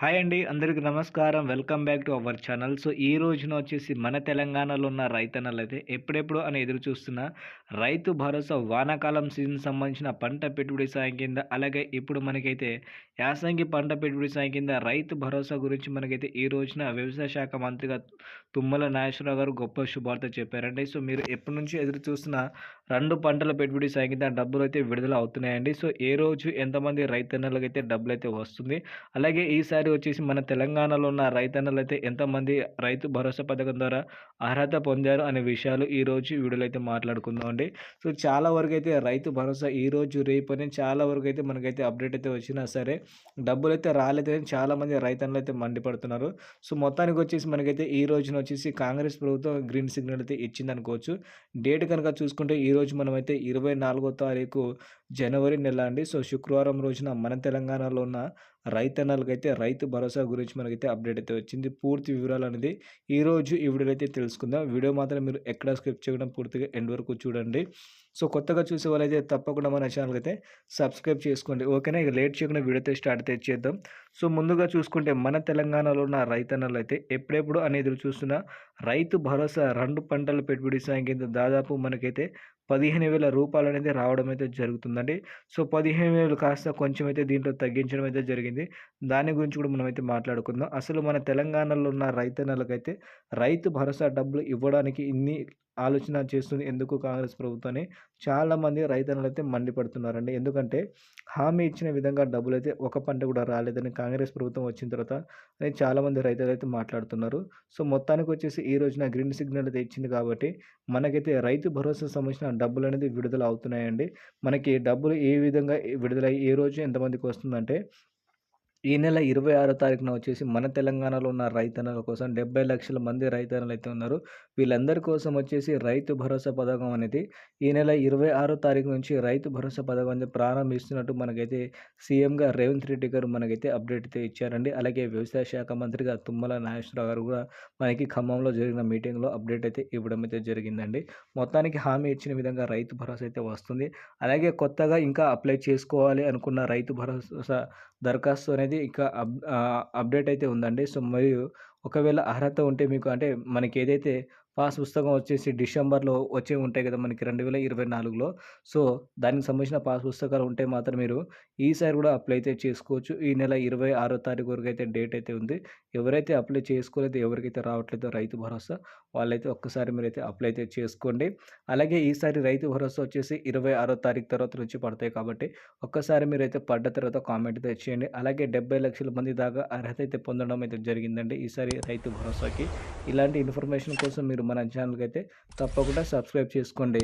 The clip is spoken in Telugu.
హాయ్ అండి అందరికీ నమస్కారం. Welcome back to our channel. So ఈ రోజున వచ్చేసి మన తెలంగాణలో ఉన్న రైతన్నలు అయితే ఎప్పుడెప్పుడు అని ఎదురు చూస్తున్న రైతు భరోసా వానాకాలం సీజన్ సంబంధించిన పంట పెట్టుబడి సాయం కింద అలాగే ఇప్పుడు మనకైతే యాసంగి పంట పెట్టుబడి సాయం కింద రైతు భరోసా గురించి మనకైతే ఈ రోజున వ్యవసాయ శాఖ మంత్రిగా తుమ్మల నాగేశ్వరరావు గారు గొప్ప శుభార్త చెప్పారండి. సో మీరు ఎప్పటి నుంచి ఎదురు చూస్తున్న రెండు పంటల పెట్టుబడి సాయం కింద డబ్బులు అయితే విడుదల అవుతున్నాయండి. సో ఏ రోజు ఎంతమంది రైతన్నలకు అయితే డబ్బులు అయితే వస్తుంది? అలాగే ఈసారి వచ్చేసి మన తెలంగాణలో ఉన్న రైతన్నలు అయితే ఎంతమంది రైతు భరోసా పథకం ద్వారా అర్హత పొందారు అనే విషయాలు ఈ రోజు వీడియోలో అయితే మాట్లాడుకుందాం అండి. సో చాలా వరకు అయితే రైతు భరోసా ఈ రోజు రేపు అని చాలా వరకు అయితే మనకైతే అప్డేట్ అయితే వచ్చినా సరే డబ్బులు అయితే రాలేదని చాలామంది రైతన్నలు అయితే మండిపడుతున్నారు. సో మొత్తానికి వచ్చేసి మనకైతే ఈ రోజున వచ్చేసి కాంగ్రెస్ ప్రభుత్వం గ్రీన్ సిగ్నల్ అయితే ఇచ్చింది అనుకోవచ్చు డేట్ కనుక చూసుకుంటే ఈ రోజు మనమైతే ఇరవై నాలుగో తారీఖు జనవరి నెల అండి. సో శుక్రవారం రోజున మన తెలంగాణలో ఉన్న రైతన్నలకైతే రైతు భరోసా గురించి మనకైతే అప్డేట్ అయితే వచ్చింది. పూర్తి వివరాలు అనేది ఈరోజు ఈ వీడియోలో అయితే తెలుసుకుందాం. వీడియో మాత్రం మీరు ఎక్కడ స్క్రిప్ట్ చేయడం పూర్తిగా ఎండ్ వరకు చూడండి. సో కొత్తగా చూసే వాళ్ళైతే తప్పకుండా మన ఛానల్కి అయితే సబ్స్క్రైబ్ చేసుకోండి. ఓకేనా? ఇక లేట్ చేయకుండా వీడియో అయితే స్టార్ట్ అయితే చేద్దాం. సో ముందుగా చూసుకుంటే మన తెలంగాణలో ఉన్న రైతన్నలు అయితే ఎప్పుడెప్పుడు అనేది చూస్తున్న రైతు భరోసా రెండు పంటల పెట్టుబడి సాయం కింద దాదాపు మనకైతే పదిహేను వేల రూపాయలు అనేది రావడం అయితే జరుగుతుంది. ఉందండి. సో పదిహేను వేలు కాస్త కొంచెం అయితే దీంట్లో తగ్గించడం అయితే జరిగింది. దాని గురించి కూడా మనం అయితే మాట్లాడుకుందాం. అసలు మన తెలంగాణలో ఉన్న రైతన్నలకైతే రైతు భరోసా డబ్బులు ఇవ్వడానికి ఇన్ని ఆలోచన చేస్తుంది ఎందుకు కాంగ్రెస్ ప్రభుత్వాన్ని. చాలామంది రైతన్నలు అయితే మండిపడుతున్నారండి. ఎందుకంటే హామీ ఇచ్చిన విధంగా డబ్బులు అయితే ఒక పంట కూడా రాలేదని కాంగ్రెస్ ప్రభుత్వం వచ్చిన తర్వాత అని చాలామంది రైతులు అయితే మాట్లాడుతున్నారు. సో మొత్తానికి వచ్చేసి ఈ రోజున గ్రీన్ సిగ్నల్ అయితే ఇచ్చింది కాబట్టి మనకైతే రైతు భరోసా సంబంధించిన డబ్బులు అనేది విడుదల అవుతున్నాయండి. మనకి డబ్బులు ఏ విధంగా విడుదలయ్యి ఏ రోజు ఎంతమందికి వస్తుందంటే ఈ నెల ఇరవై ఆరో తారీఖున వచ్చేసి మన తెలంగాణలో ఉన్న రైతన్నల కోసం డెబ్బై లక్షల మంది రైతన్నలు అయితే ఉన్నారు. వీళ్ళందరి కోసం వచ్చేసి రైతు భరోసా పథకం అనేది ఈ నెల ఇరవై ఆరో తారీఖు నుంచి రైతు భరోసా పథకం అనేది ప్రారంభిస్తున్నట్టు మనకైతే సీఎంగా రేవంత్ రెడ్డి గారు మనకైతే అప్డేట్ అయితే ఇచ్చారండి. అలాగే వ్యవసాయ శాఖ మంత్రిగా తుమ్మల నాగేశ్వరరావు గారు కూడా మనకి ఖమ్మంలో జరిగిన మీటింగ్లో అప్డేట్ అయితే ఇవ్వడం అయితే జరిగిందండి. మొత్తానికి హామీ ఇచ్చిన విధంగా రైతు భరోసా అయితే వస్తుంది. అలాగే కొత్తగా ఇంకా అప్లై చేసుకోవాలి అనుకున్న రైతు భరోసా దరఖాస్తు అనేది ఇంకా అప్ అప్డేట్ అయితే ఉందండి. సో మరియు ఒకవేళ అర్హత ఉంటే మీకు అంటే మనకి ఏదైతే పాస్ పుస్తకం వచ్చేసి డిసెంబర్లో వచ్చే ఉంటాయి కదా మనకి రెండు వేల ఇరవై నాలుగులో. సో దానికి సంబంధించిన పాస్ పుస్తకాలు ఉంటే మాత్రం మీరు ఈసారి కూడా అప్లై అయితే చేసుకోవచ్చు. ఈ నెల ఇరవై ఆరో తారీఖు వరకు అయితే డేట్ అయితే ఉంది. ఎవరైతే అప్లై చేసుకోలేదో ఎవరికైతే రావట్లేదో రైతు భరోసా వాళ్ళైతే ఒక్కసారి మీరైతే అప్లై అయితే చేసుకోండి. అలాగే ఈసారి రైతు భరోసా వచ్చేసి ఇరవై ఆరో తారీఖు తర్వాత నుంచి పడతాయి కాబట్టి ఒక్కసారి మీరైతే పడ్డ తర్వాత కామెంట్ అయితే చేయండి. అలాగే డెబ్బై లక్షల మంది దాకా అర్హత అయితే పొందడం అయితే జరిగిందండి ఈసారి రైతు భరోసాకి. ఇలాంటి ఇన్ఫర్మేషన్ కోసం మీరు మన ఛానల్కి అయితే తప్పకుండా సబ్స్క్రైబ్ చేసుకోండి.